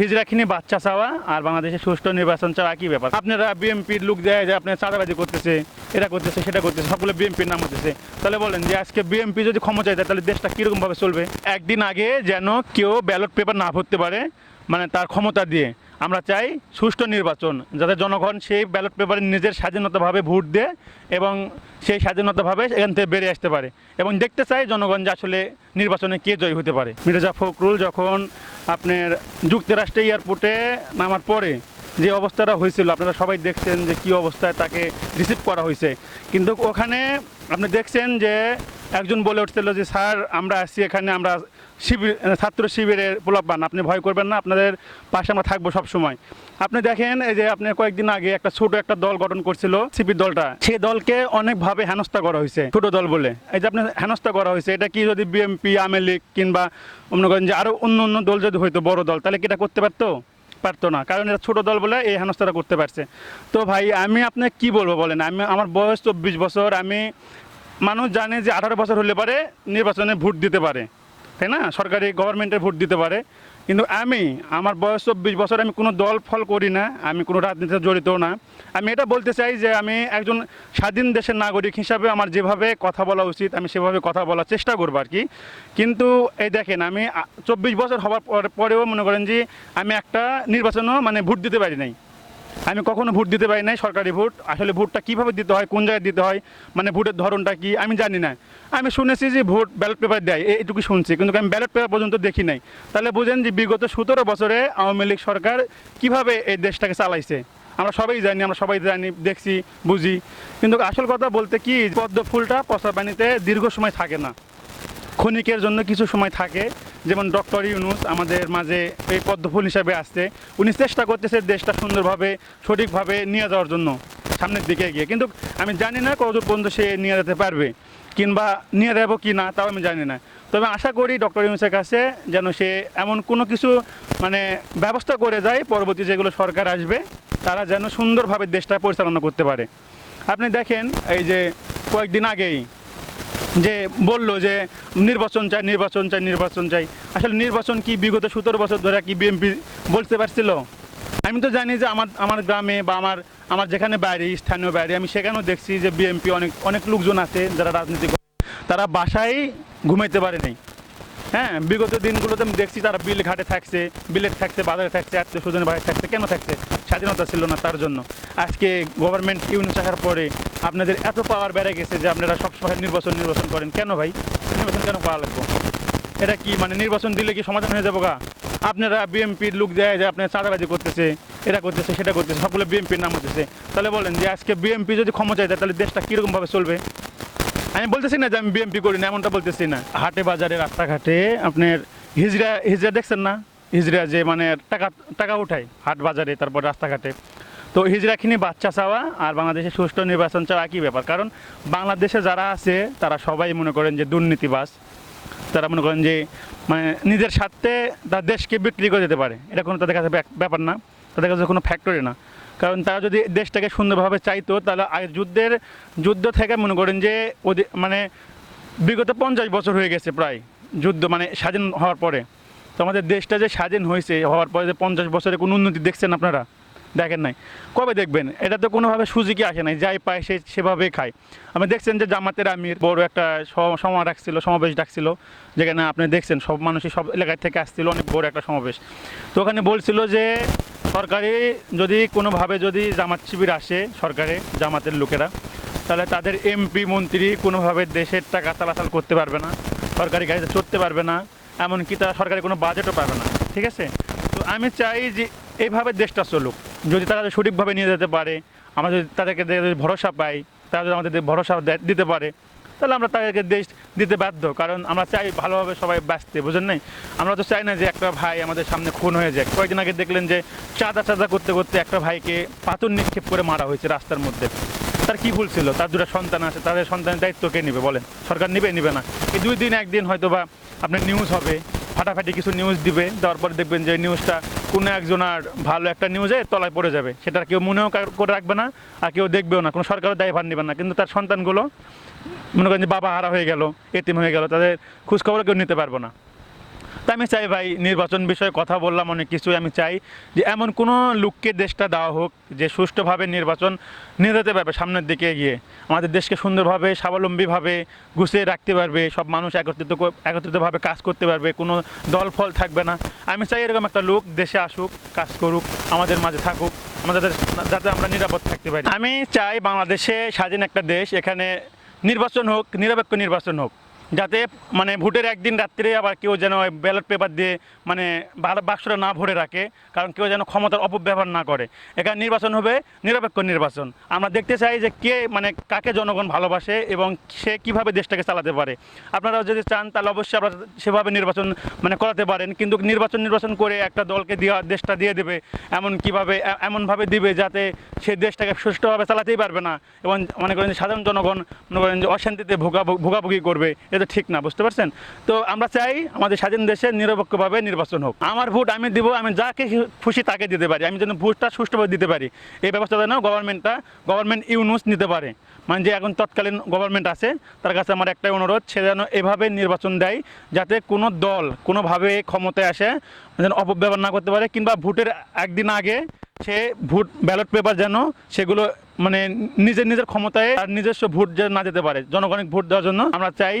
হিজরাখিনি বাচ্চা চাওয়া আর বাংলাদেশে সুষ্ঠু নির্বাচন চাওয়া একই ব্যাপার? আপনারা বিএমপির লোক দেয় যে আপনার চাঁদাবাজি করতেছে, এটা করতেছে, সেটা করতেছে সকলে বিএমপির নাম হতেছে। তাহলে বলেন যে আজকে বিএমপি যদি ক্ষমতায় দেয় তাহলে দেশটা কীরকমভাবে চলবে? একদিন আগে যেন কেউ ব্যালট পেপার না ভরতে পারে মানে তার ক্ষমতা দিয়ে। আমরা চাই সুষ্ঠু নির্বাচন, যাতে জনগণ সেই ব্যালট পেপারে নিজের স্বাধীনতাভাবে ভোট দেয় এবং সেই স্বাধীনতাভাবে এখান থেকে বেরিয়ে আসতে পারে। এবং দেখতে চাই জনগণ যে আসলে নির্বাচনে কে জয়ী হতে পারে। মির্জা ফখরুল যখন আপনার যুক্তরাষ্ট্রে এয়ারপোর্টে নামার পরে যে অবস্থাটা হয়েছিল, আপনারা সবাই দেখছেন যে কি অবস্থায় তাকে রিসিভ করা হয়েছে। কিন্তু ওখানে আপনি দেখছেন যে একজন বলে উঠছিল যে, স্যার, আমরা আসছি এখানে, আমরা শিবির ছাত্র শিবিরের পোলাপান আপনি ভয় করবেন না, আপনাদের পাশে আমরা থাকব সব সময় আপনি দেখেন, এই যে আপনি কয়েকদিন আগে একটা ছোট একটা দল গঠন করছিল শিবির দলটা। সেই দলকে অনেকভাবে হেনস্থা করা হয়েছে, ছোট দল বলে। এই যে আপনি হেনস্থা করা হয়েছে, এটা কি যদি বিএমপি, আওয়ামী লীগ কিংবা মনে করেন যে আরও অন্য অন্য দল যদি হইতো, বড় দল, তাহলে কি এটা করতে পারতো? পারতো না, কারণ এটা ছোট দল বলে এই হেনস্থাটা করতে পারছে। তো ভাই, আমি আপনাকে কি বলব বলেন? আমি, আমার বয়স চব্বিশ বছর, আমি মানুষ জানে যে আঠারো বছর হলে পারে নির্বাচনে ভোট দিতে পারে। তাই না? সরকারি গভর্নমেন্টের ভোট দিতে পারে। কিন্তু আমি, আমার বয়স চব্বিশ বছর, আমি কোনো দল ফল করি না, আমি কোনো রাজনীতিতে জড়িত না। আমি এটা বলতে চাই যে আমি একজন স্বাধীন দেশের নাগরিক হিসাবে আমার যেভাবে কথা বলা উচিত, আমি সেভাবে কথা বলার চেষ্টা করব আর কি। কিন্তু এই দেখেন, আমি চব্বিশ বছর হওয়ার পর- পরেও মনে করেন যে আমি একটা নির্বাচনও মানে ভোট দিতে পারি নাই। আমি কখনো ভোট দিতে পারি নাই সরকারি ভোট। আসলে ভোটটা কীভাবে দিতে হয়, কোন জায়গায় দিতে হয় মানে ভোটের ধরনটা কি, আমি জানি না। আমি শুনেছি যে ভোট ব্যালট পেপার দেয় এইটুকু শুনছি, কিন্তু আমি ব্যালট পেপার পর্যন্ত দেখি নাই। তাহলে বুঝেন যে বিগত সতেরো বছরে আওয়ামী লীগ সরকার কীভাবে এই দেশটাকে চালাইছে। আমরা সবাই জানি, আমরা সবাই জানি, দেখছি, বুঝি। কিন্তু আসল কথা বলতে কি, পদ্ম ফুলটা পচা পানিতে দীর্ঘ সময় থাকে না। ক্ষণিকের জন্য কিছু সময় থাকে। যেমন ডক্টর ইউনুস আমাদের মাঝে এই পদ্মফুল হিসাবে আসছে। উনি চেষ্টা করতেছে দেশটা সুন্দরভাবে, সঠিকভাবে নিয়ে যাওয়ার জন্য সামনের দিকে গিয়ে কিন্তু আমি জানি না কতদূর পর্যন্ত সে নিয়ে যেতে পারবে, কিংবা নিয়ে দেবো কি না, তাও আমি জানি না। তবে আশা করি ডক্টর ইউনুসের কাছে যেন সে এমন কোনো কিছু মানে ব্যবস্থা করে যায়, পরবর্তী যেগুলো সরকার আসবে, তারা যেন সুন্দরভাবে দেশটা পরিচালনা করতে পারে। আপনি দেখেন এই যে কয়েকদিন আগেই যে বলল যে নির্বাচন চাই নির্বাচন চাই নির্বাচন চাই। আসলে নির্বাচন কি বিগত সতেরো বছর ধরে কি বিএনপি বলতে পারছিল? আমি তো জানি যে আমার আমার গ্রামে বা আমার আমার যেখানে বাইরে, স্থানীয় বাইরে, আমি সেখানেও দেখছি যে বিএনপি অনেক অনেক লোকজন আছে যারা রাজনীতি করে। তারা বাসায় ঘুমাইতে পারেনি হ্যাঁ বিগত দিনগুলোতে দেখছি তারা বিল ঘাটে থাকছে বিলেট থাকছে, বাজারে থাকছে, আত্মীয় স্বজনের বাড়ি থাকছে, কেন থাকছে? স্বাধীনতা ছিল না তার জন্য। আজকে গভর্নমেন্ট ইউনিট আসার পরে আপনাদের এত পাওয়ার বেড়ে গেছে যে আপনারা সবসময় নির্বাচন নির্বাচন করেন। কেন ভাই? নির্বাচন কেন করা লাগবে? এটা কি মানে নির্বাচন দিলে কি সমাধান হয়ে যাব গা? আপনারা বিএমপির লোক দেয় যে আপনার চাঁদাবাজি করতেছে, এটা করতেছে, সেটা করতেছে, সবগুলো বিএমপির নাম হতেছে। তাহলে বলেন যে আজকে বিএমপি যদি ক্ষমতা দেয়, তাহলে দেশটা কীরকমভাবে চলবে? আমি বলতেছি না যে আমি বিএমপি করি না, এমনটা বলতেছি না। হাটে, বাজারে, রাস্তাঘাটে আপনার হিজড়া হিজড়া দেখছেন না? হিজড়া যে মানে টাকা টাকা উঠায়, হাট, বাজারে, তারপর রাস্তাঘাটে। তো হিজড়াখিনি বাচ্চা চাওয়া আর বাংলাদেশে সুষ্ঠু নির্বাচন চাওয়া একই ব্যাপার। কারণ বাংলাদেশে যারা আছে, তারা সবাই মনে করেন যে দুর্নীতিবাস তারা মনে করেন যে মানে নিজের স্বার্থে তার দেশকে বিক্রি করে দিতে পারে। এটা কোনো তাদের কাছে ব্যাপার না। তাদের কাছে কোনো ফ্যাক্টরি না। কারণ তারা যদি দেশটাকে সুন্দরভাবে চাইতো, তাহলে আগে যুদ্ধের, যুদ্ধ থেকে মনে করেন যে ওদের মানে বিগত পঞ্চাশ বছর হয়ে গেছে প্রায় যুদ্ধ মানে স্বাধীন হওয়ার পরে। তো আমাদের দেশটা যে স্বাধীন হয়েছে, হওয়ার পরে যে পঞ্চাশ বছরে কোনো উন্নতি দেখছেন আপনারা? দেখেন নাই। কবে দেখবেন? এটা তো কোনোভাবে সুযোগই আসে নাই। যাই পায় সে সেভাবেই খায়। আপনি দেখছেন যে জামাতের আমির বড় একটা সমা রাখছিল সমাবেশ ডাকছিল, যেখানে আপনি দেখছেন সব মানুষই সব এলাকায় থেকে আসছিল, অনেক বড় একটা সমাবেশ। তো ওখানে বলছিল যে সরকারি যদি কোনোভাবে যদি জামাত শিবির আসে, সরকারে, জামাতের লোকেরা, তাহলে তাদের এমপি, মন্ত্রী কোনোভাবে দেশের টাকা চালাচাল করতে পারবে না, সরকারি গাড়িতে চড়তে পারবে না, এমনকি তারা সরকারি কোনো বাজেটও পাবে না, ঠিক আছে? তো আমি চাই যে এইভাবে দেশটা চলুক। যদি তারা সঠিকভাবে নিয়ে যেতে পারে, আমরা যদি তাদেরকে ভরসা পাই, তারা যদি আমাদের ভরসা দিতে পারে তাহলে আমরা তাদেরকে দেশ দিতে বাধ্য, কারণ আমরা চাই ভালোভাবে সবাই বাঁচতে, বুঝেন নাই? আমরা তো চাই না যে একটা ভাই আমাদের সামনে খুন হয়ে যায় কয়েকদিন আগে দেখলেন যে চাঁদা চাঁদা করতে করতে একটা ভাইকে পাথর নিক্ষেপ করে মারা হয়েছে রাস্তার মধ্যে। তার কি ভুল ছিল? তার দুটা সন্তান আছে, তাদের সন্তানের দায়িত্ব কে নেবে বলেন? সরকার নেবে নেবে না। এই দুই দিন, একদিন হয়তো বা আপনার নিউজ হবে। ফাটাফাটি কিছু নিউজ দিবে দেওয়ার পরে দেখবেন যে নিউজটা কোনো একজন আর ভালো একটা নিউজে তলায় পড়ে যাবে। সেটা কেউ মনেও কার- করে রাখবে না, আর কেউ দেখবেও না, কোনো সরকারও দায়ভার নেবে না। কিন্তু তার সন্তানগুলো মনে করেন যে বাবা হারা হয়ে গেল, এতিম হয়ে গেল, তাদের খোঁজখবর কেউ নিতে পারব না। তা আমি চাই ভাই নির্বাচন বিষয়ে কথা বললাম, অনেক কিছুই আমি চাই যে এমন কোনো লোককে দেশটা দেওয়া হোক যে সুষ্ঠুভাবে নির্বাচন নিয়ে যেতে পারবে সামনের দিকে এগিয়ে আমাদের দেশকে সুন্দরভাবে, স্বাবলম্বীভাবে গুছিয়ে রাখতে পারবে, সব মানুষ একত্রিত একত্রিতভাবে কাজ করতে পারবে, কোনো দল ফল থাকবে না। আমি চাই এরকম একটা লোক দেশে আসুক, কাজ করুক, আমাদের মাঝে থাকুক, আমাদের যাতে আমরা নিরাপদ থাকতে পারি। আমি চাই বাংলাদেশে স্বাধীন একটা দেশ, এখানে নির্বাচন হোক, নিরপেক্ষ নির্বাচন হোক। যাতে মানে ভোটের একদিন রাত্রে আবার কেউ যেন ব্যালট পেপার দিয়ে মানে বাক্সটা না ভরে রাখে, কারণ কেউ যেন ক্ষমতার অপব্যবহার না করে। এখানে নির্বাচন হবে, নিরপেক্ষ নির্বাচন। আমরা দেখতে চাই যে কে মানে কাকে জনগণ ভালোবাসে এবং সে কীভাবে দেশটাকে চালাতে পারে। আপনারা যদি চান, তাহলে অবশ্যই আপনারা সেভাবে নির্বাচন মানে করাতে পারেন। কিন্তু নির্বাচন নির্বাচন করে একটা দলকে দেওয়া, দেশটা দিয়ে দেবে এমন কীভাবে এমনভাবে দিবে যাতে সে দেশটাকে সুষ্ঠুভাবে চালাতেই পারবে না। এবং মনে করেন সাধারণ জনগণ মনে করেন যে অশান্তিতে ভোগা ভোগাভুগি করবে। এটা ঠিক না, বুঝতে পারছেন? তো আমরা চাই আমাদের স্বাধীন দেশে নিরপেক্ষভাবে নির্বাচন হোক। আমার ভোট আমি দিব, আমি যাকে খুশি তাকে দিতে পারি। আমি যেন ভোটটা সুষ্ঠুভাবে দিতে পারি। এই ব্যবস্থা যেন গভর্নমেন্টটা গভর্নমেন্ট ইউনুস নিতে পারে। মানে যে এখন তৎকালীন গভর্নমেন্ট আছে, তার কাছে আমার একটাই অনুরোধ, সে যেন এভাবে নির্বাচন দেয়, যাতে কোনো দল কোনোভাবে ক্ষমতায় আসে, যেন অপব্যবহার না করতে পারে, কিংবা ভোটের একদিন আগে সে ভোট ব্যালট পেপার যেন সেগুলো মানে নিজের নিজের ক্ষমতায় আর নিজস্ব ভোট যেন না যেতে পারে। জনগণের ভোট দেওয়ার জন্য আমরা চাই